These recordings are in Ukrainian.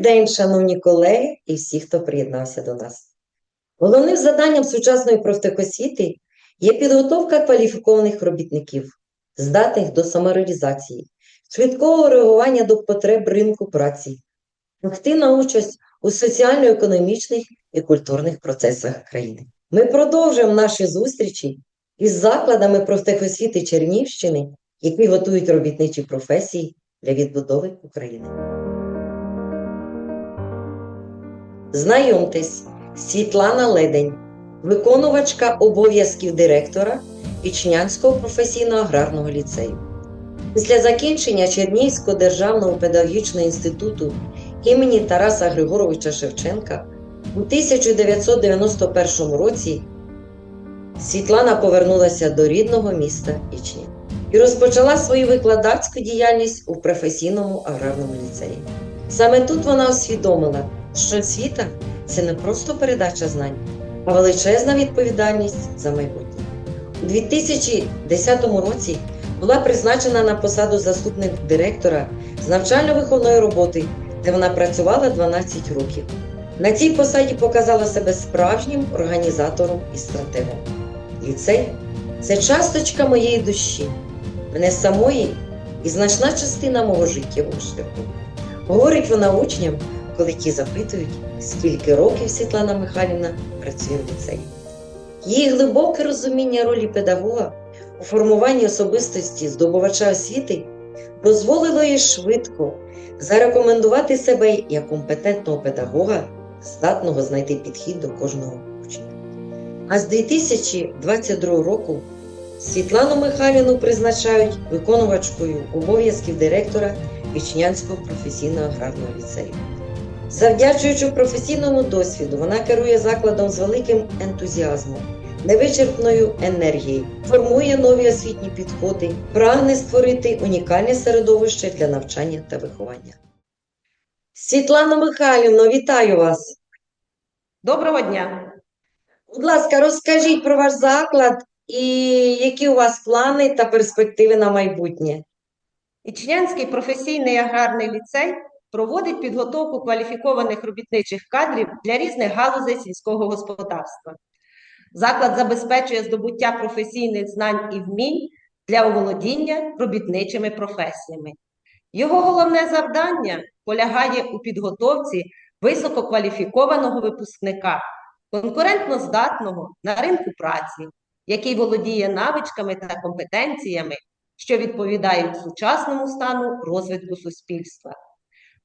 День, шановні колеги і всі, хто приєднався до нас. Головним заданням сучасної профтехосвіти є підготовка кваліфікованих робітників, здатних до самореалізації, швидкого реагування до потреб ринку праці, активна участь у соціально-економічних і культурних процесах країни. Ми продовжуємо наші зустрічі із закладами профтехосвіти Чернівщини, які готують робітничі професії для відбудови України. Знайомтесь, Світлана Ледень, виконувачка обов'язків директора Ічнянського професійно-аграрного ліцею. Після закінчення Чернігівського державного педагогічного інституту імені Тараса Григоровича Шевченка у 1991 році Світлана повернулася до рідного міста Ічня і розпочала свою викладацьку діяльність у професійному аграрному ліцеї. Саме тут вона усвідомила, що освіта це не просто передача знань, а величезна відповідальність за майбутнє. У 2010 році була призначена на посаду заступник директора з навчально-виховної роботи, де вона працювала 12 років. На цій посаді показала себе справжнім організатором і стратегом. Ліцей це часточка моєї душі, мене самої і значна частина мого життєвого шляху. Говорить вона учням, коли ті запитують, скільки років Світлана Михайлівна працює в ліцеї. Її глибоке розуміння ролі педагога у формуванні особистості здобувача освіти дозволило їй швидко зарекомендувати себе як компетентного педагога, здатного знайти підхід до кожного учня. А з 2022 року Світлану Михайлівну призначають виконувачкою обов'язків директора Вічнянського професійно-аграрного ліцею. Завдячуючи професійному досвіду, вона керує закладом з великим ентузіазмом, невичерпною енергією, формує нові освітні підходи, прагне створити унікальне середовище для навчання та виховання. Світлана Михайлівна, вітаю вас! Доброго дня! Будь ласка, розкажіть про ваш заклад і які у вас плани та перспективи на майбутнє. Ічнянський професійний аграрний ліцей проводить підготовку кваліфікованих робітничих кадрів для різних галузей сільського господарства. Заклад забезпечує здобуття професійних знань і вмінь для оволодіння робітничими професіями. Його головне завдання полягає у підготовці висококваліфікованого випускника, конкурентно здатного на ринку праці, який володіє навичками та компетенціями, що відповідають сучасному стану розвитку суспільства.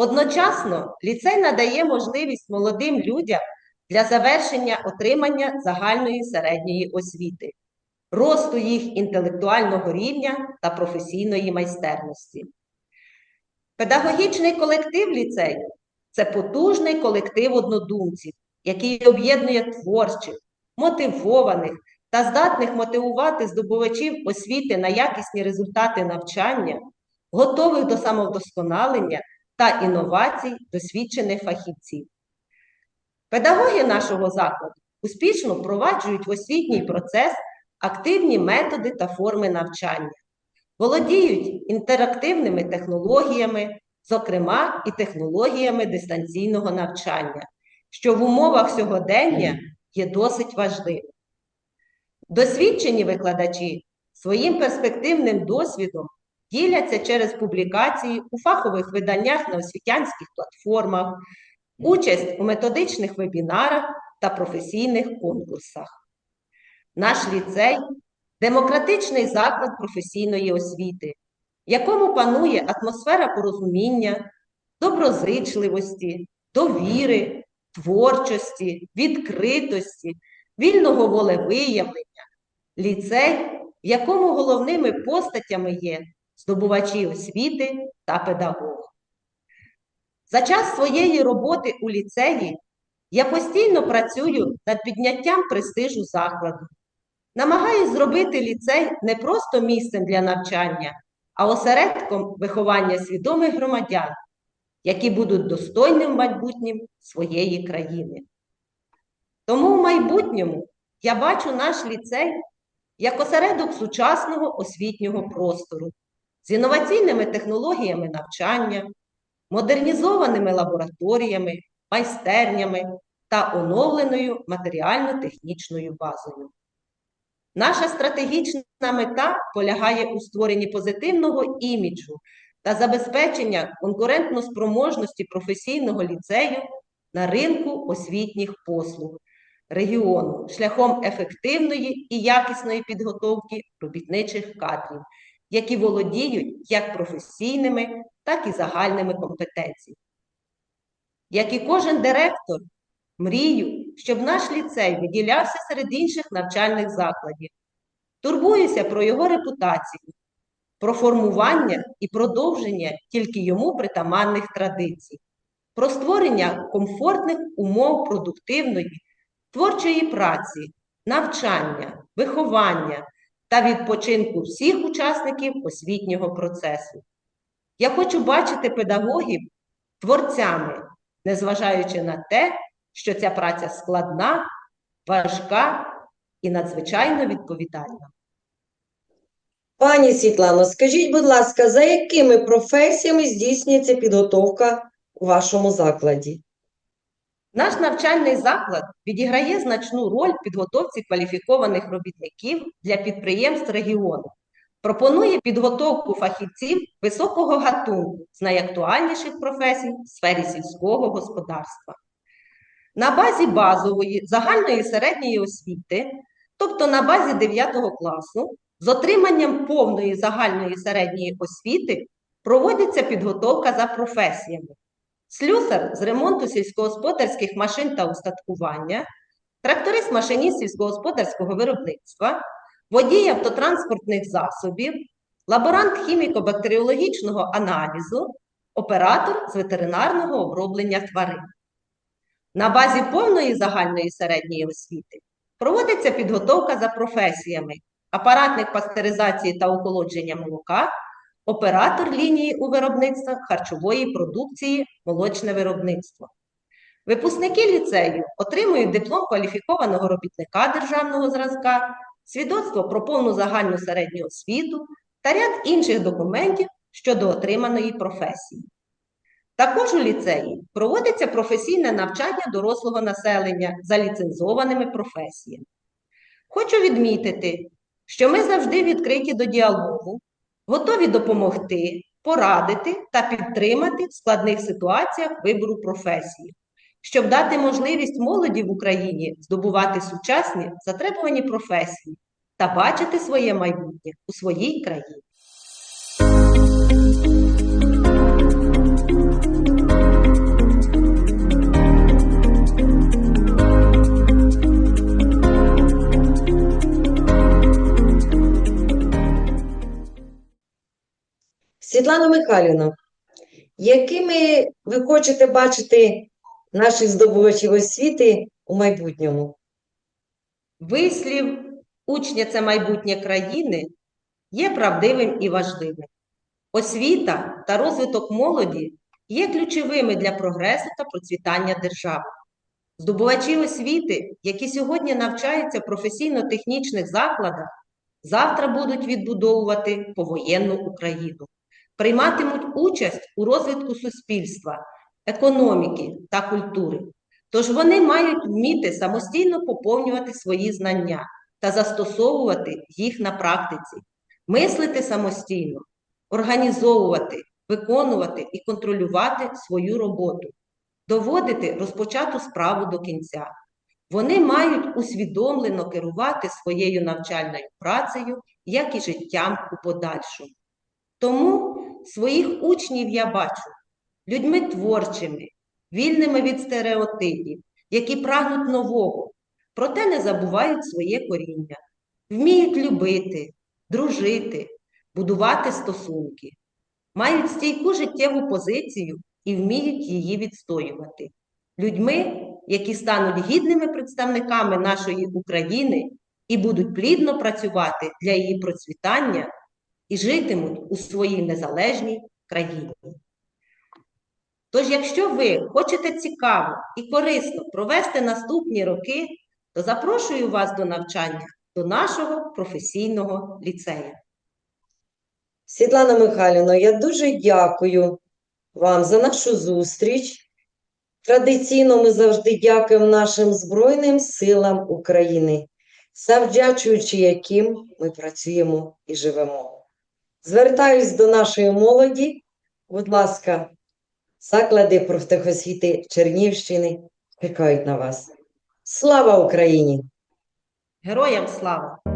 Одночасно ліцей надає можливість молодим людям для завершення отримання загальної середньої освіти, росту їх інтелектуального рівня та професійної майстерності. Педагогічний колектив ліцею це потужний колектив однодумців, який об'єднує творчих, мотивованих та здатних мотивувати здобувачів освіти на якісні результати навчання, готових до самовдосконалення та інновацій досвідчених фахівців. Педагоги нашого закладу успішно впроваджують в освітній процес активні методи та форми навчання, володіють інтерактивними технологіями, зокрема і технологіями дистанційного навчання, що в умовах сьогодення є досить важливим. Досвідчені викладачі своїм перспективним досвідом діляться через публікації у фахових виданнях на освітянських платформах, участь у методичних вебінарах та професійних конкурсах. Наш ліцей демократичний заклад професійної освіти, в якому панує атмосфера порозуміння, доброзичливості, довіри, творчості, відкритості, вільного волевиявлення, ліцей, в якому головними постатями є здобувачі освіти та педагог. За час своєї роботи у ліцеї я постійно працюю над підняттям престижу закладу. Намагаюсь зробити ліцей не просто місцем для навчання, а осередком виховання свідомих громадян, які будуть достойним майбутнім своєї країни. Тому в майбутньому я бачу наш ліцей як осередок сучасного освітнього простору з інноваційними технологіями навчання, модернізованими лабораторіями, майстернями та оновленою матеріально-технічною базою. Наша стратегічна мета полягає у створенні позитивного іміджу та забезпечення конкурентноспроможності професійного ліцею на ринку освітніх послуг регіону шляхом ефективної і якісної підготовки робітничих кадрів, які володіють як професійними, так і загальними компетенціями. Як і кожен директор, мрію, щоб наш ліцей виділявся серед інших навчальних закладів. Турбуюся про його репутацію, про формування і продовження тільки йому притаманних традицій, про створення комфортних умов продуктивної, творчої праці, навчання, виховання та відпочинку всіх учасників освітнього процесу. Я хочу бачити педагогів творцями, незважаючи на те, що ця праця складна, важка і надзвичайно відповідальна. Пані Світлано, скажіть, будь ласка, за якими професіями здійснюється підготовка у вашому закладі? Наш навчальний заклад відіграє значну роль в підготовці кваліфікованих робітників для підприємств регіону. Пропонує підготовку фахівців високого гатунку з найактуальніших професій в сфері сільського господарства. На базі базової загальної середньої освіти, тобто на базі 9 класу, з отриманням повної загальної середньої освіти проводиться підготовка за професіями. Слюсар з ремонту сільськогосподарських машин та устаткування, тракторист машиніст сільськогосподарського виробництва, водій автотранспортних засобів, лаборант хіміко-бактеріологічного аналізу, оператор з ветеринарного оброблення тварин. На базі повної загальної середньої освіти проводиться підготовка за професіями апаратник пастеризації та охолодження молока, оператор лінії у виробництвах харчової продукції молочне виробництво. Випускники ліцею отримують диплом кваліфікованого робітника державного зразка, свідоцтво про повну загальну середню освіту та ряд інших документів щодо отриманої професії. Також у ліцеї проводиться професійне навчання дорослого населення за ліцензованими професіями. Хочу відмітити, що ми завжди відкриті до діалогу, готові допомогти, порадити та підтримати в складних ситуаціях вибору професії, щоб дати можливість молоді в Україні здобувати сучасні затребувані професії та бачити своє майбутнє у своїй країні. Світлана Михайлівна, якими ви хочете бачити наших здобувачів освіти у майбутньому? Вислів учня це майбутнє країни є правдивим і важливим. Освіта та розвиток молоді є ключовими для прогресу та процвітання держави. Здобувачі освіти, які сьогодні навчаються в професійно-технічних закладах, завтра будуть відбудовувати повоєнну Україну, прийматимуть участь у розвитку суспільства, економіки та культури. Тож вони мають вміти самостійно поповнювати свої знання та застосовувати їх на практиці, мислити самостійно, організовувати, виконувати і контролювати свою роботу, доводити розпочату справу до кінця. Вони мають усвідомлено керувати своєю навчальною працею, як і життям у подальшому. Тому своїх учнів я бачу людьми творчими, вільними від стереотипів, які прагнуть нового, проте не забувають своє коріння, вміють любити, дружити, будувати стосунки, мають стійку життєву позицію і вміють її відстоювати. Людьми, які стануть гідними представниками нашої України і будуть плідно працювати для її процвітання і житимуть у своїй незалежній країні. Тож, якщо ви хочете цікаво і корисно провести наступні роки, то запрошую вас до навчання до нашого професійного ліцею. Світлана Михайлівна, я дуже дякую вам за нашу зустріч. Традиційно ми завжди дякуємо нашим Збройним силам України, завдячуючи яким ми працюємо і живемо. Звертаюсь до нашої молоді, будь ласка, заклади профтехосвіти Чернівщини чекають на вас. Слава Україні! Героям слава!